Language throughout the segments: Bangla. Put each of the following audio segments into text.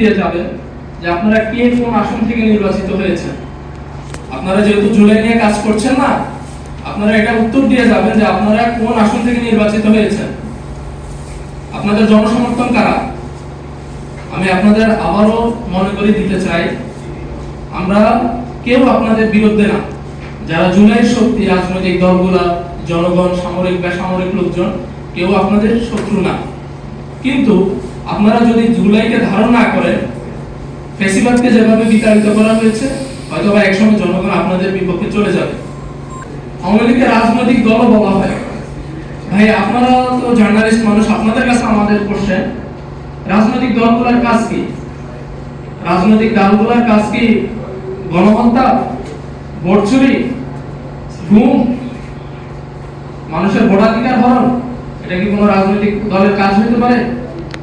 দিয়ে যাবেন যে আপনারা কে কোন আসন থেকে নির্বাচিত হয়েছেন। আপনারা যেহেতু জুলাই নিয়ে কাজ করছেন না, আপনারা এটা উত্তর দিয়ে যাবেন যে আপনারা কোন আসন থেকে নির্বাচিত হয়েছেন। আপনাদের জনসমর্থন কারা? আমি আপনাদের আবারও মনে করে দিতে চাই, আমরা কেউ আপনাদের বিরুদ্ধে না। যারা জুলাই শক্তি রাজনৈতিক দলগুলা, জনগণ, সামরিক, বেসামরিক লোকজন, কেউ আপনাদের শত্রু না। কিন্তু আপনারা যদি জুলাইকে ধারণ না করেন, ফেসিবাদকে যেভাবে বিতাড়িত করা হয়েছে হয়তো বা একসময় জনগণ আপনাদের বিপক্ষে চলে যাবে। আওয়ামী লীগের রাজনৈতিক দলও বলা হয়, ভাই, আপনারা তো জার্নালিস্ট মানুষ, আপনাদের কাছে আমাদের কোশ্চেন রাজনৈতিক দলগুলোর কাজ কি? রাজনৈতিক দলগুলোর কাজ কি গণহত্যা, ভোট চুরি গুম মানুষের ভোটাধিকার হরণ? এটা কি কোনো রাজনৈতিক দলের কাজ হতে পারে?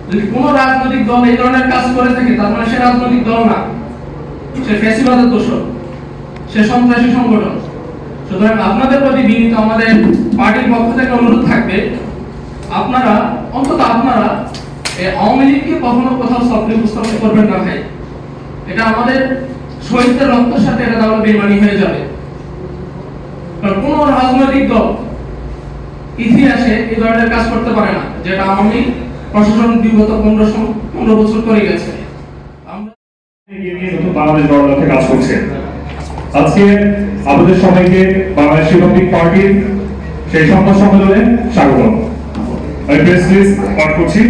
যদি কোনো রাজনৈতিক দল এই ধরনের কাজ করে থাকে, তার মানে সে রাজনৈতিক দল না। সে ফ্যাসিবাদের দোষর। সে সন্ত্রাসী সংগঠন। সুতরাং আপনাদের প্রতি বিনীত আমাদের পার্টির পক্ষ থেকে অনুরোধ থাকবে, আপনারা, অন্তত আপনারা এই আওয়ামী লীগকে কখনো কোথাও সক্রিয় উপস্থাপন করবেন না ভাই। এটা আমাদের শহীদদের রক্তের সাথে এটা তাহলে বেমানি হয়ে যাবে। কারণ কোনো রাজনৈতিক দল ইতিহাসে এই ধরনের কাজ করতে পারে না, যেটা আওয়ামী প্রশাসন বিগত পনেরো পনেরো বছর করে গেছে। বাংলাদেশ গড়ার লক্ষ্যে কাজ করছে। আজকে আমাদের সবাইকে বাংলাদেশ রিপাবলিক পার্টির সেই সংবাদ সম্মেলনে স্বাগত আমি প্রেস লিস্ট পাঠ করছি।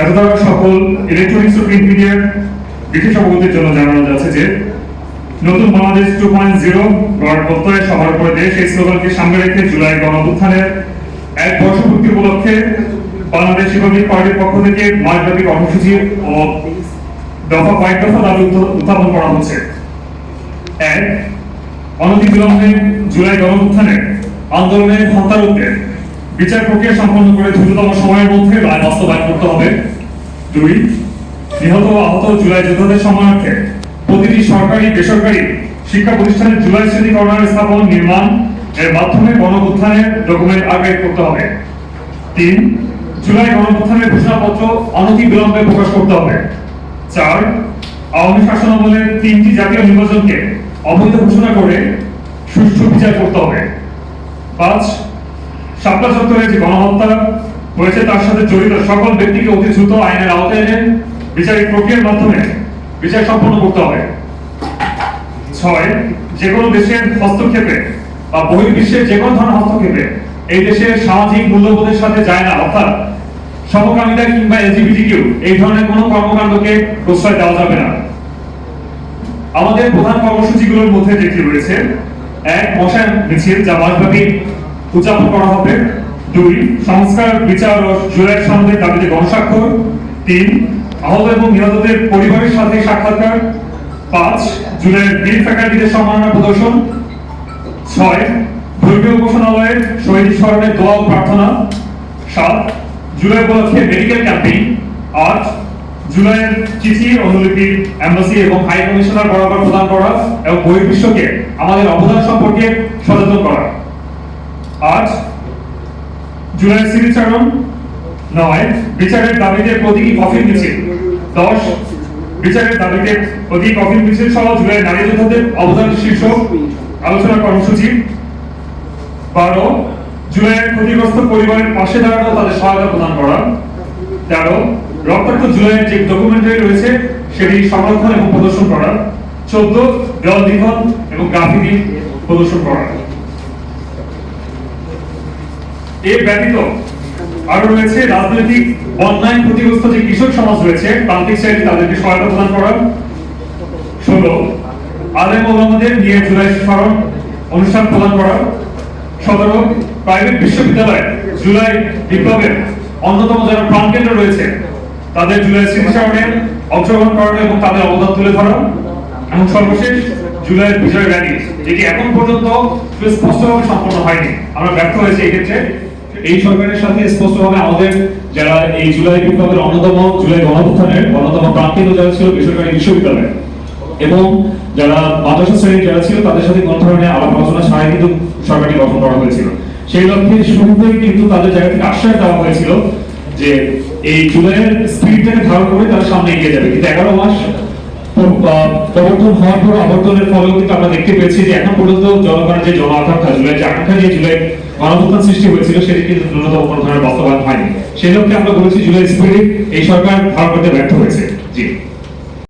এতটা সকল ইলেকট্রনিক্স ও প্রিন্ট মিডিয়ার বিশেষ অবগতির জন্য জানানো যাচ্ছে যে নতুন বাংলাদেশ টু পয়েন্ট জিরো গড়ার সবার উপরে দেশ, এই স্লোগানকে সামনে রেখে জুলাই গণঅভ্যুত্থানের এক বর্ষপূর্তি উপলক্ষে বাংলাদেশ রিপাবলিক পার্টির পক্ষ থেকে মাসব্যাপী কর্মসূচি ও দফা কয়েক দফা দাবি উত্থাপন করা হচ্ছে। এক, অনতিবিলম্বে জুলাই গণঅভ্যুত্থানের আন্দোলনের হত্যারূপে বিচার প্রক্রিয়া সম্পন্ন করে দ্রুততম সময়ের মধ্যে রায় বাস্তবায়ন করতে হবে। দুই, নিহত ও আহত জুলাই যোদ্ধাদের সম্মানার্থে সরকারি, বেসরকারি শিক্ষা প্রতিষ্ঠানের জুলাই স্মৃতি কর্নার স্থাপন নির্মাণ এর মাধ্যমে গণঅভ্যুত্থানের ডকুমেন্ট আগ্রহ করতে হবে। তিন, জুলাই গণঅভ্যুত্থানের ঘোষণাপত্র অনতি বিলম্বে প্রকাশ করতে হবে। চার, আওয়ামী শাসনামলের তিনটি জাতীয় নির্বাচনকে অবৈধ ঘোষণা করে সুষ্ঠু বিচার করতে হবে। পাঁচ, শাপলা চত্বরে যে গণহত্যা হয়েছে তার সাথে জড়িত সকল ব্যক্তিকে অতি দ্রুত আইনের আওতায় এনে বিচারিক প্রক্রিয়ার মাধ্যমে বিচার সম্পন্ন করতে হবে। ছয় যে কোনো দেশের হস্তক্ষেপে বা বহির্বিশ্বের যে কোনো ধরনের হস্তক্ষেপে এই দেশের সামাজিক মূল্যবোধের সাথে যায় না। অর্থাৎ সমকামিতা কিংবা এলজিবিটি কেউ এই ধরনের কোনো কর্মকাণ্ডকে প্রশ্রয় দেওয়া যাবে না। আমাদের প্রধান কর্মসূচিগুলোর মধ্যে যেটি রয়েছে, এক, মশার মিছিল, যা মাসব্যাপী উদযাপন করা হবে। দুই, সংস্কার, বিচার ও জুলাই সনদের দাবিতে গণস্বাক্ষর। তিন, আহত এবং নিহতদের পরিবারের সাথে সাক্ষাৎকার। পাঁচ জুলাইয়ের বীর ফ্যাকাল্টিদের সম্মাননা প্রদর্শন। ছয়, ধর্মীয় উপাসনালয়ের শহীদ স্মরণে দোয়া ও প্রার্থনা। সাত, জুলাই উপলক্ষে মেডিকেল ক্যাম্পেইন। আট, জুলাইয়ের চিঠি, অনুলিপি, এম্বাসি এবং হাই কমিশনার বরাবর প্রদান করা এবং বহির্বিশ্বকে আমাদের অবদান সম্পর্কে সচেতন করা। আট জুলাই স্মৃতিচারণ নয়, বিচারের দাবিতে প্রতীকী কফিন মিছিল। দশ বিচারের দাবিতে প্রতীকী কফিন মিছিল সহ জুলাই নারী যোদ্ধাদের অবদান শীর্ষক আলোচনা কর্মসূচি। বারো, জুলাইয়ের ক্ষতিগ্রস্ত পরিবারের পাশে দাঁড়ানো তাদের সহায়তা প্রদান করা। তেরো, রক্তাক্ত জুলাইয়ের যে ডকুমেন্টারি রয়েছে, সেটি সংরক্ষণ এবং প্রদর্শন করা। চোদ্দ দেওয়াল লিখন এবং গ্রাফিতি প্রদর্শন করা। এর ব্যতীত আরও রয়েছে রাজনৈতিক বন্যায় ক্ষতিগ্রস্ত যে কৃষক সমাজ রয়েছে প্রান্তিক শ্রেণি তাদেরকে সহায়তা প্রদান করা। ষোলো, আলেম ওলামাদের নিয়ে জুলাই স্মরণ অনুষ্ঠান প্রদান করা। সতেরো, প্রাইভেট বিশ্ববিদ্যালয় জুলাই বিপ্লবের অন্যতম যারা প্রাণকেন্দ্র রয়েছে, তাদের জুলাই স্মৃতিচারণে অংশগ্রহণ করানো এবং তাদের অবদান তুলে ধরা। এবং সর্বশেষ জুলাইয়ের বিজয় র্যালি, যেটি এখন পর্যন্ত সুস্পষ্টভাবে সম্পন্ন হয়নি। আমরা ব্যর্থ হয়েছি এই ক্ষেত্রে। এই সরকারের সাথে স্পষ্টভাবে আমাদের যারা এই জুলাই বিপ্লবের অন্যতম, জুলাই গণঅভ্যুত্থানের অন্যতম প্রান্তিক যারা ছিল বেসরকারি বিশ্ববিদ্যালয়। এবং যারা মাদ্রাসা শ্রেণির যারা ছিল, তাদের সাথে কোন ধরনের আলাপ আলোচনা ছাড়াই কিন্তু সরকারটি গঠন করা হয়েছিল। সেই লক্ষ্যে শুরুতেই কিন্তু তাদের জায়গা থেকে আশ্বাস দেওয়া হয়েছিল যে এই জুলাইয়ের স্পিরিটটাকে ধারণ করে তারা সামনে এগিয়ে যাবে। কিন্তু এগারো মাস প্রবর্তন হওয়ার পর আবর্তনের কিন্তু আমরা দেখতে পেয়েছি যে এখন পর্যন্ত জনগণের যে জন আকাঙ্ক্ষা জুলাই, যে আকাঙ্ক্ষা নিয়ে জুলাই সৃষ্টি হয়েছিল, সেটি কিন্তু ন্যূনতম কোনো ধরনের বাস্তবায়ন হয়নি। সেই লক্ষ্যে আমরা বলেছি জুলাই স্পিরিট, এই সরকার ধারণ করতে ব্যর্থ হয়েছে। জি।